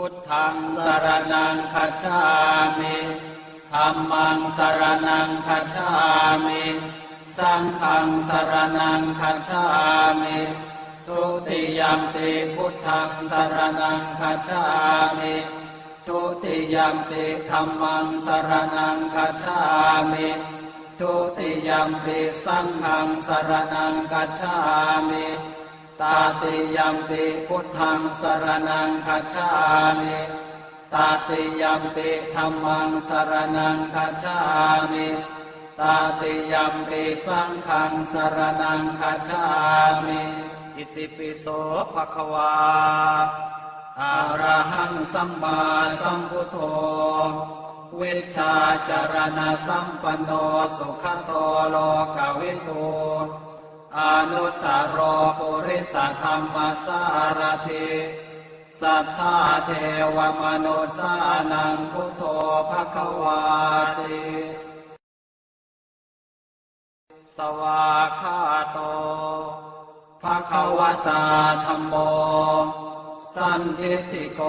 พุทธังสรนังคัจฉามิธัมมังสรนังคัจฉามิสังฆังสรนังคัจฉามิทุติยมปิพุทธังสรนังคัจฉามิทุติยมปิธัมมังสรนังคัจฉามิทุติยมปิสังฆังสรนังคัจฉามิ ตาติยัมปิพุทธังสรนังคัจฉามิตาติยัมปิธรรมังสรนังคัจฉามิตาติยัมปิสังฆังสรนังคัจฉามิอิติปิโสภะคะวาอะระหังสัมมาสัมพุทโธเวชาจารณะสัมปันโนสุขโตโลกวิทู อนุตตรโปุริสธรรมสารถิสัทธาเทวมนุสานังพุทโธภควาติสวาคาโตภะคะวตาธรรมโม สันทิฏฐิโก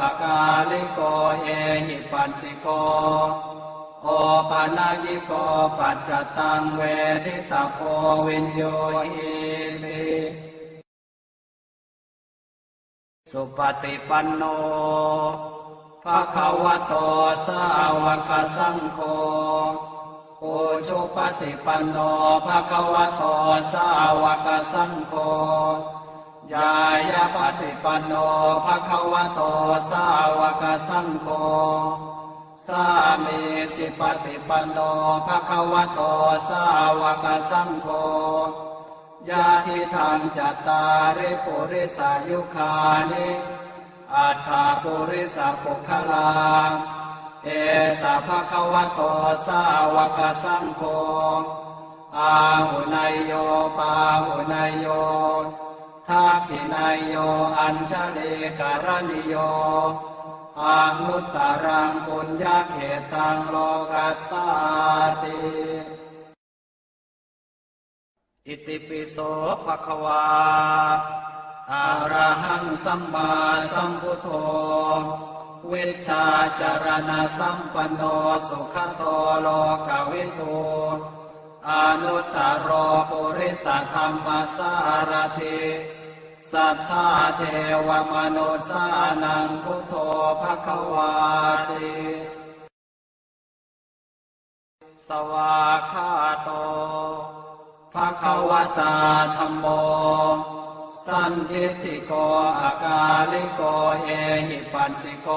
อากาลิโกเอหิปัสสิโก โอปานายิโกปัจจตังเวทิตาโพวินโยหิติสุปฏิปันโนภะคะวะโตสาวกสังโฆโอชุปฏิปันโนภะคะวะโตสาวกสังโฆยายาปฏิปันโนภะคะวะโตสาวกสังโฆ สามีจิปฏิปันโนภะคะวะโตสาวกสังโฆยาทิทางจัตตาริปุริสายุคานิอัฏฐาปุริสปุคลาเอสะภะคะวะโตสาวกสังโฆอาหุนายโยปาหุนายโยทักขินายโย อัญชลีการณิโย อานุตตรังปุญญาเขตังโลกัสสาติอิติปิโสภะคะวาอะระหังสัมมาสัมพุทโธเวชาจารณะสัมปันโนสุขโตโลกวิทูอนุตตรโรปุริสธรรมสารถิ สัทธาเทวมนุสานังพุทโธภะคะวาติสวาคาโตภะคะวตาธรรมโม สันทิฏฐิโกอากาลิโกเอหิปัสสิโก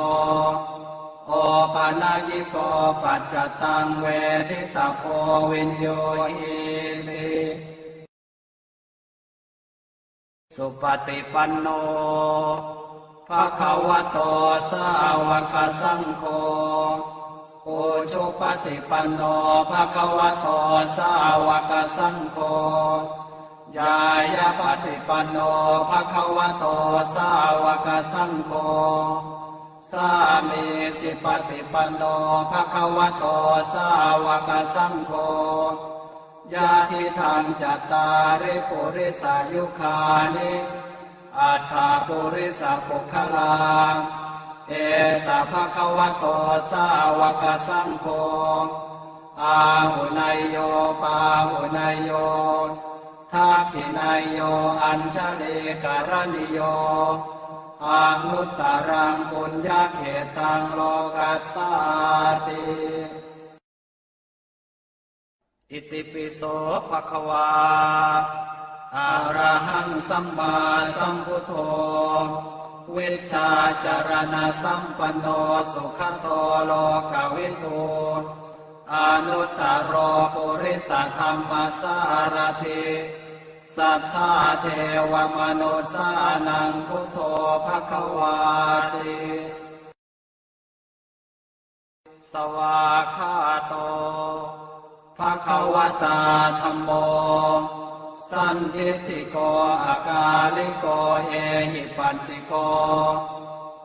โอปานายิโกปัจจตังเวทิตาโพวินโยหิ สุปฏิปันโนภะคะวะโตสาวกสังโฆโอชุปฏิปันโนภะคะวะโตสาวกสังโฆยายาปฏิปันโนภะคะวะโตสาวกสังโฆสามีจิปฏิปันโนภะคะวะโตสาวกสังโฆ ยาทิทางจัตตาริปุริสายุคานิอัฏฐาปุริสปุคลาเอสะภะคะวะโตสาวกสังโฆอาหุนายโยปาหุนายโยทักขินายโยอัญชลีการณิโยอานุตตรังปุญญาเขตังโลกัสสาติ อิติปิโสภะคะวาอะระหังสัมมาสัมพุทโธเวชาจารณะสัมปันโนสุขโตโลกวิทูอนุตตรโปุริสธรรมสารถิสัทธาเทวมนุสานังพุทโธภคะวาติสวาคาโต ภะคะวตาธรรมโม สันทิโกอากาลิโกเอหิปัสสิโก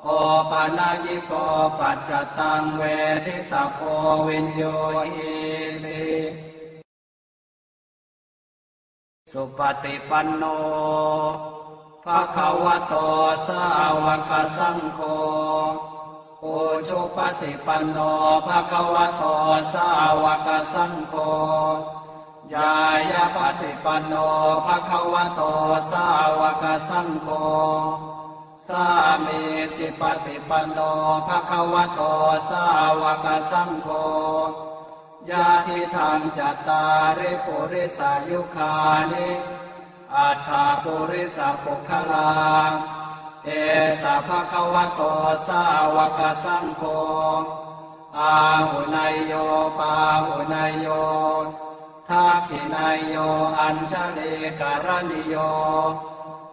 โอปานายิโกปัจจตังเวทิตาโพวินโยหิติสุปฏิปันโนภะคะวะโตสาวกสังโฆ โอชุปฏิปันโนภะคะวะโตสาวกสังโฆยายาปฏิปันโนภะคะวะโตสาวกสังโฆสามีจิปฏิปันโนภะคะวะโตสาวกสังโฆญาติทางจัตตาริปุริสายุคานิอัฏฐาปุริสปุคลา เอสะภะคะวะโตสาวกสังโฆอาหุนายโยปาหุนายโยทักขินายโยอัญชลีการณิโย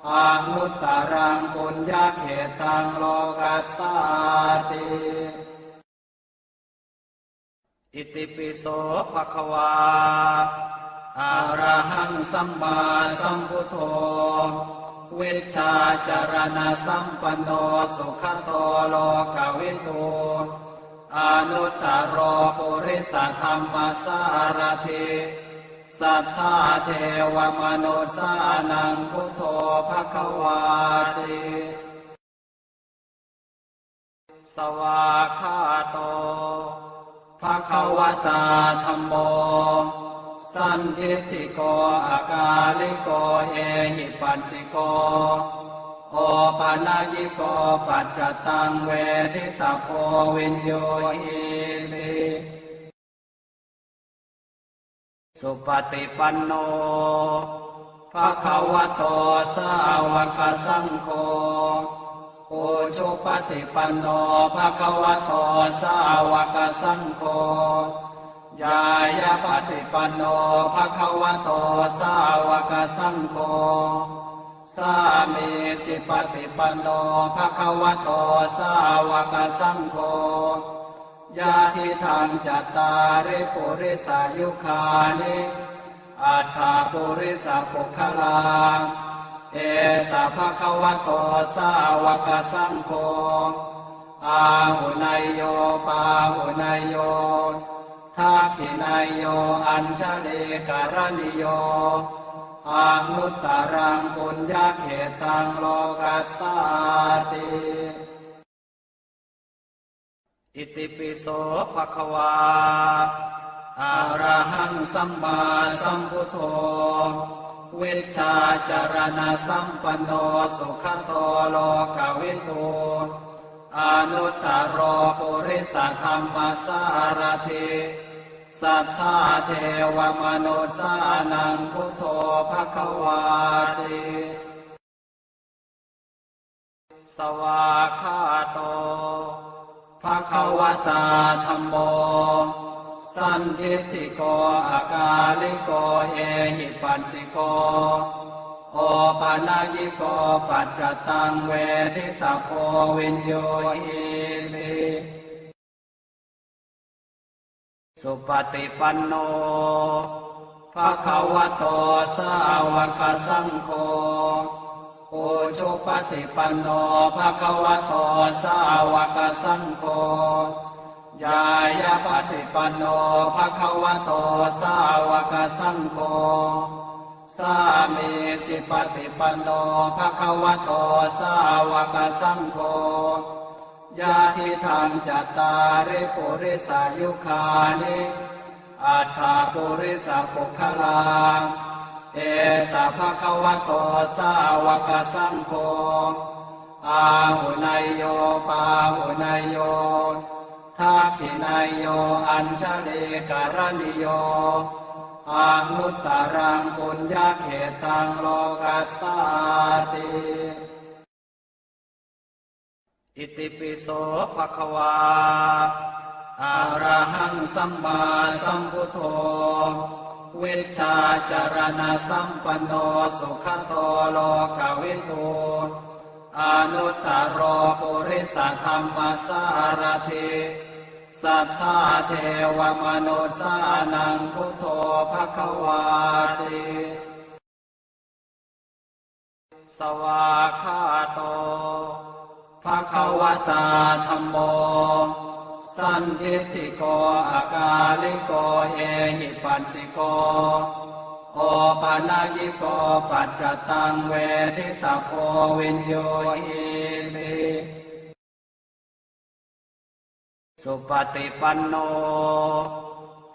อานุตตรังปุญญาเขตังโลกัสสาติอิติปิโสภะคะวาอะระหังสัมมาสัมพุทโธ วชชาจารณะสัมปันโนสุขโตโลกวิทูอนุตตรโรปุริสธรรมสารถิสัทธาเทวมนุสานังพุทโธภควาติสวาคาโตภควตาธัมโม สันทิฏฐิโกอากาลิโกเอหิปัสสิโก โอปานายิโกปัจจตังเวทิตาโพวินโยอิติสุปฏิปันโนภะคะวะโตสาวกสังโฆโอชุปฏิปันโนภะคะวะโตสาวกสังโฆ ยายาปฏิปันโนภะคะวะโตสาวกสังโฆสามีจิปฏิปันโนภะคะวะโตสาวกสังโฆญาติทางจัตตาริปุริสายุคานิอัฏฐาปุริสปุคลาเอสะภะคะวะโตสาวกสังโฆอาหุนายโยปาหุนายโย ทักขินายโยอัญชลีการณิโยอานุตตรังปุญญาเขตังโลกัสสาติอิติปิโสภะคะวาอะระหังสัมมาสัมพุทโธเวชชาจารณะสัมปันโนสุขโตโลกวิทูอนุตตรโรปุริสธรรมสารถิ สัทธาเทวมนุสานังพุทโธภคะวาติสวาคาโตภควตาธัมโม สันทิฏฐิโกอากาลิโกเอหิปัสสิโก โอปานายิโกปัจจตังเวทิตาโพวินโยอิติ สุปฏิปันโนภะคะวะโตสาวกสังโฆโอชุปฏิปันโนภะคะวะโตสาวกสังโฆยายาปฏิปันโนภะคะวะโตสาวกสังโฆสามีจิปฏิปันโนภะคะวะโตสาวกสังโฆ ญาติทางจัตตาริปุริสายุคานิอัฏฐาปุริสปุคลาเอสะภะคะวะโตสาวกสังโฆอาหุนายโยปาหุนายโยทักขินายโยอัญชลีการณิโยอานุตตรังปุญญาเขตังโลกัสสาติ อิติปิโสภะคะวาอะระหังสัมมาสัมพุทโธ เวชาจารณะสัมปันโนสุขโตโลกวิทูอนุตตรโรปุริสธรรมสารถิสัทธาเทวมนุสานังพุทโธภะคะวาติสวาคาโต ภะคะวตาธัมโม สันทิฏฐิโกอากาลิโกเอหิปัสสิโก โอปานายิโกปัจจตังเวทิตาโพวินโยหิติสุปฏิปันโน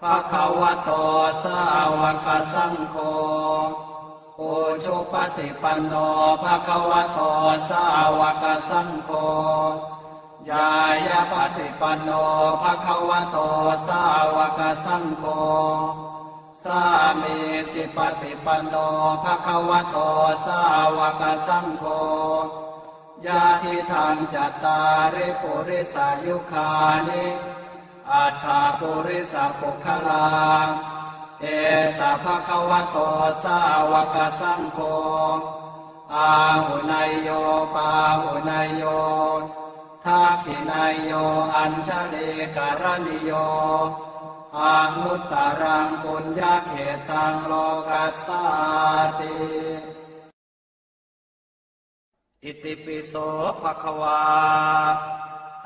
ภะคะวะโตสาวกสังโฆ โอชุปฏิปันโนภะคะวะโตสาวกสังโฆยายาปฏิปันโนภะคะวะโตสาวกสังโฆสามีจิปฏิปันโนภะคะวะโตสาวกสังโฆยาทิทางจัตตาริปุริสายุคานิอัฏฐาปุริสปุคลา เอสะภะคะวะโตสาวกสังโฆอาหุนายโยปาหุนายโยทักขินายโยอัญชลีการณิโยอานุตตรังปุญญาเขตังโลกัสสาติอิติปิโสภะคะวา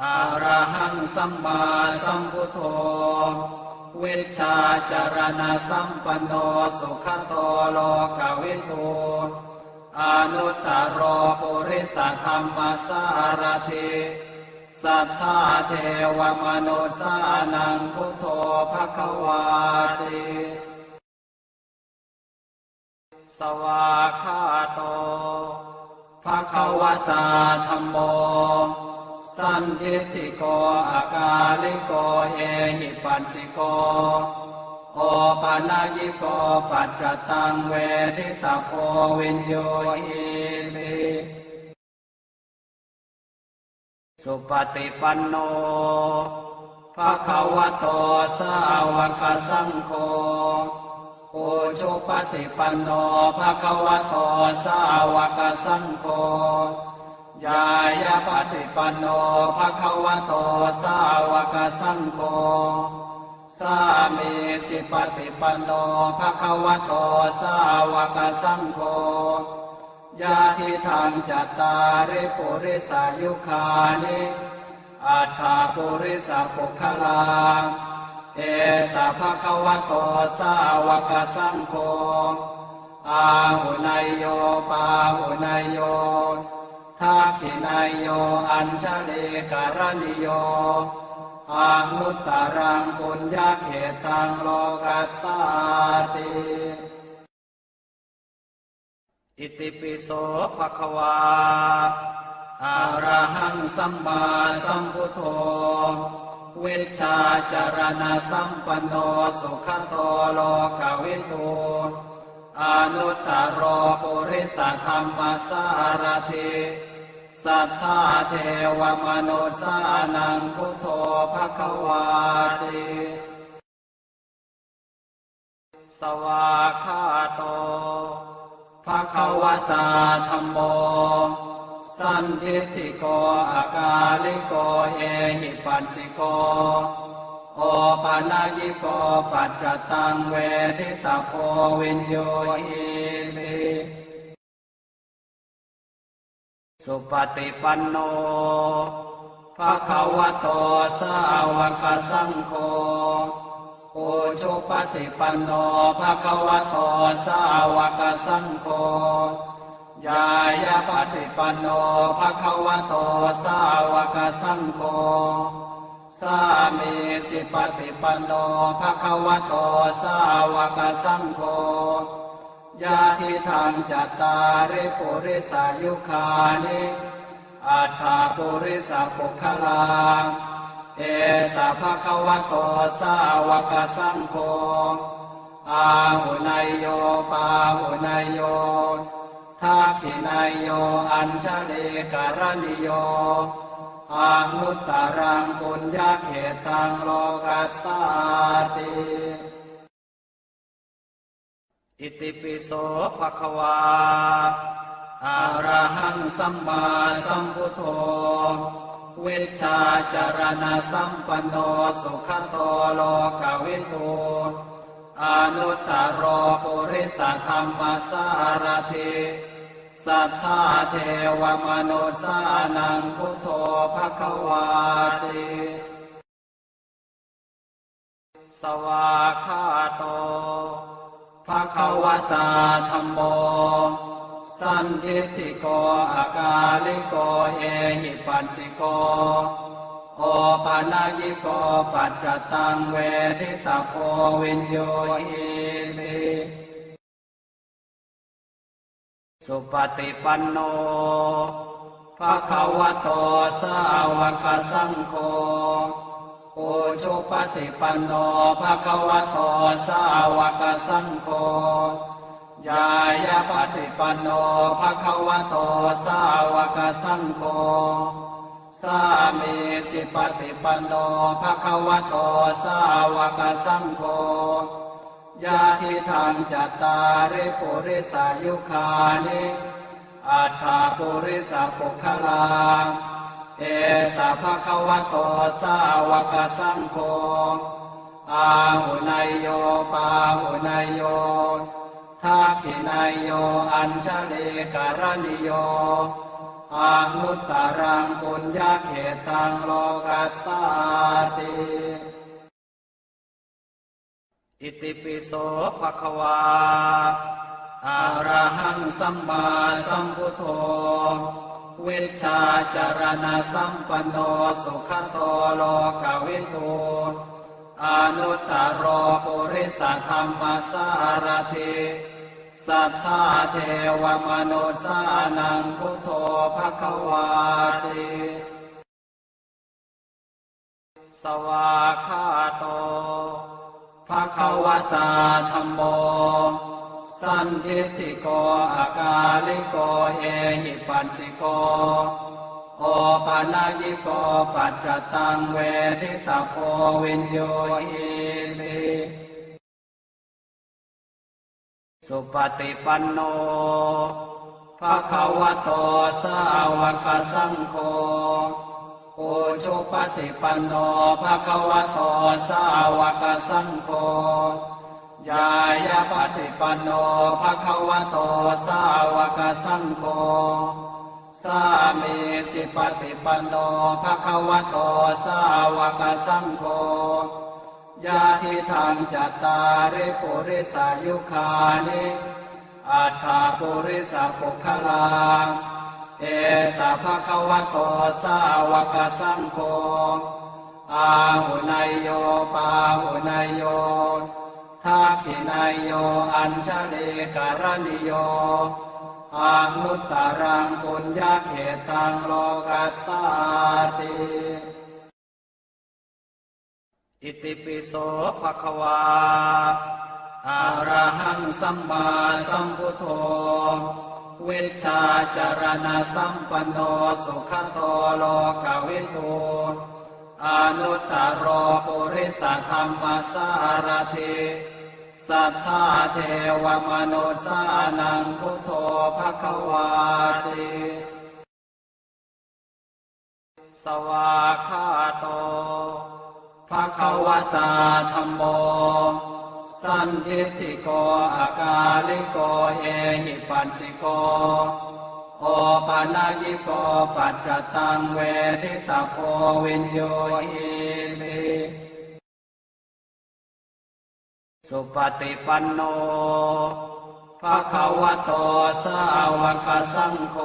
อะระหังสัมมาสัมพุทโธ วชชาจารณะสัมปันโนสุขโตโลกวิทูอนุตตรโปุริสธรรมสารถิสัทธาเทวมนุสานังพุทโธภควาติสวาคาโตภควตาธัมโม สันทิฏฐิโกอากาลิโกเอหิปัสสิโกโอปานายิโกปัจจตังเวทิตาโพวินโยหิติสุปฏิปันโนภะคะวะโตสาวกสังโฆโอชุปฏิปันโนภะคะวะโตสาวกสังโฆ ยายาปฏิปันโนภะคะวะโตสาวกสังโฆสามีจิปฏิปันโนภะคะวะโตสาวกสังโฆยาทิทางจัตตาริปุริสายุคานิอัฏฐาปุริสปุคลาเอสะภะคะวะโตสาวกสังโฆอาหุนายโยปาหุนายโย ทักขินายโยอัญชลีการณิโยอานุตตรังปุญญาเขตังโลกัสสาติอิติปิโสภะคะวาอะระหังสัมมาสัมพุทโธเวชาจารณะสัมปันโนสุขโตโลกวิทูอนุตตรโปุริสธรรมสารถิ สัทธาเทวมนุสานังพุทโธภะคะวาติสวาคาโตภะคะวตาธัมโม สันทิฏฐิโกอากาลิโกเอหิปัสสิโก โอปานายิโกปัจจตังเวทิตาโพวินโยหิ สุปฏิปันโนภะคะวะโตสาวกสังโฆโอชุปฏิปันโนภะคะวะโตสาวกสังโฆยายาปฏิปันโนภะคะวะโตสาวกสังโฆสามีจิปฏิปันโนภะคะวะโตสาวกสังโฆ ยาทิทางจัตตาริปุริสายุคานิอัฏฐาปุริสปุคลาเอสะภะคะวะโตสาวกสังโฆอาหุนายโยปาหุนายโยทักขินายโยอัญชลีการณิโยอานุตตรังปุญญาเขตังโลกัสสาติ อิติปิโสภะคะวาอะระหังสัมมาสัมพุทโธ เวชาจารณะสัมปันโนสุขโตโลกวิทูอนุตตรโปุริสธรรมสารถิสัทธาเทวมนุสานังพุทโธภะคะวาติสวาคาโต ภะคะวตาธรรมโม สันทิโกอากาลิโกเอหิปัสสิโกโอปานายิโกปัจจตังเวทิตาโพวินโยหิติสุปฏิปันโนภะคะวะโตสาวกสังโฆ โอชุปฏิปันโนภะคะวะโตสาวกสังโฆยายาปฏิปันโนภะคะวะโตสาวกสังโฆสามีจิปฏิปันโนภะคะวะโตสาวกสังโฆยาทิทางจัตตาริปุริสายุคานิอัฏฐาปุริสปุคลา สะภะคะวะโตสาวกสังโฆอาหุนายโยปาหุนายโยทักขินายโยอัญชเลการณิโยอานุตตรังปุญญาเขตังโลกัสสาติอิติปิโสภะคะวาอะระหังสัมมาสัมพุทโธ วิชาจารณะสัมปันโนสุขโตโลกวิทูอนุตตรโปุริสธรรมสารถิสัทธาเทวมนุสานังพุทโธภะควาติสวาคาโตภะควตาธรรมโม สันทิฏฐิโกอากาลิโกเอหิปัสสิโกโอปานายิโกปัจจตังเวทิตาโพวินโยหิติสุปฏิปันโนภะคะวะโตสาวกสังโฆโอชุปฏิปันโนภะคะวะโตสาวกสังโฆ ยายาปฏิปันโนภะคะวะโตสาวกสังโฆสามีจิปฏิปันโนภะคะวะโตสาวกสังโฆยาทิทางจัตตาริปุริสายุคานิอัฏฐาปุริสาปุคลาเอสะภะคะวะโตสาวกสังโฆอาหุนายโยปาหุนายโย ทักขินายโยอัญชลีการณิโยอานุตตรังปุญญาเขตังโลกัสสาติอิติปิโสภะคะวาอะระหังสัมมาสัมพุทโธเวชาจารณะสัมปันโนสุขโตโลกวิทูอนุตตรโรปุริสธรรมสารถิ สัทธาเทวมนุสานังพุทโธภะคะวาติสวาคาโตภะคะวตาธรรมโม สันทิฏฐิโกอากาลิโกเอหิปัสสิโก โอปานายิโกปัจจตังเวทิตาโพวินโยหิติ สุปฏิปันโนภะคะวะโตสาวกสังโฆ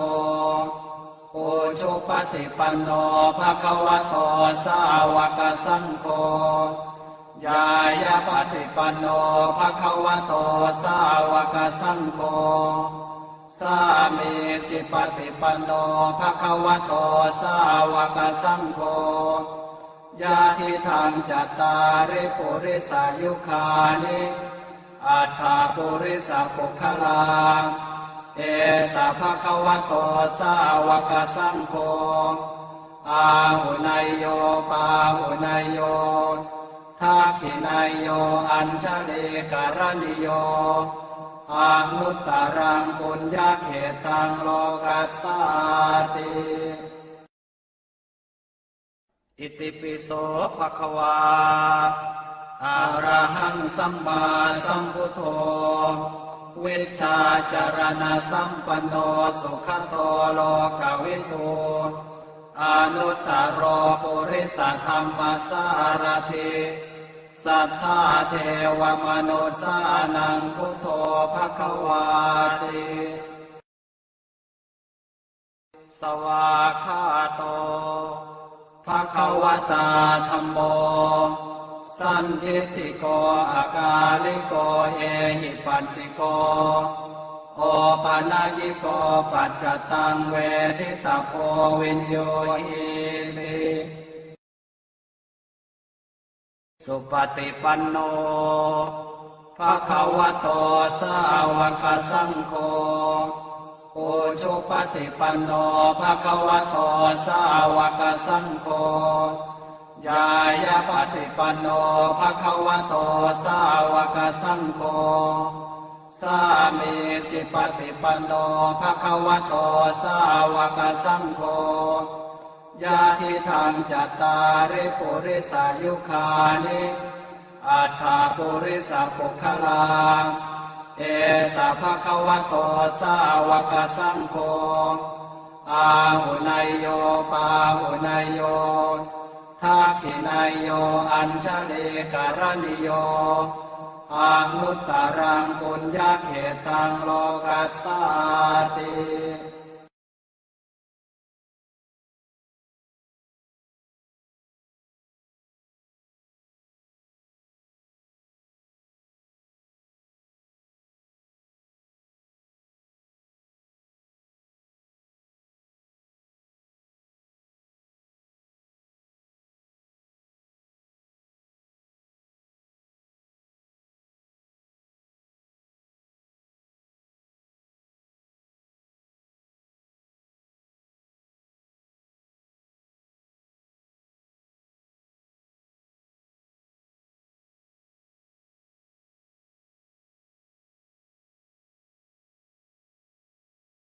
โอชุปฏิปันโนภะคะวะโตสาวกสังโฆยายาปฏิปันโนภะคะวะโตสาวกสังโฆสามีจิปฏิปันโนภะคะวะโตสาวกสังโฆ ยาทิทางจัตตาริปุริสายุคานิอัฏฐาปุริสาปุคลาเอสะภะคะวะโตสาวกสังโฆอาหุนายโยปาหุนายโยทักขินายโยอัญชลีการณิโยอานุตตรังปุญญาเขตังโลกัสสาติ อิติปิโสภะคะวาอะระหังสัมมาสัมพุทโธวิชาจารณะสัมปันโนสุขโตโลกาวิทูอนุตตรโปุริสธรรมสารถิสัทธาเทวมนุสานังพุทโธภควาติสวาคาโต ภะคะวตาธรรมโม สันทิฏฐิโกอากาลิโกเอหิปัสสิโกโอปานายิโกปัจจตังเวทิตาโพวินโยหิติสุปฏิปันโนภะคะวะโตสาวกสังโฆ โอชุปฏิปันโนภะคะวะโตสาวกสังโฆยายาปฏิปันโนภะคะวะโตสาวกสังโฆสามีจิปฏิปันโนภะคะวะโตสาวกสังโฆยาทิทางจัตตาริปุริสายุคานิอัฏฐาปุริสปุคลา เอสะภะคะวะโตสาวกสังโฆอาหุนายโยปาหุนายโยทักขินายโยอัญชลีการณิโยอานุตตรังปุญญาเขตังโลกัสสาติ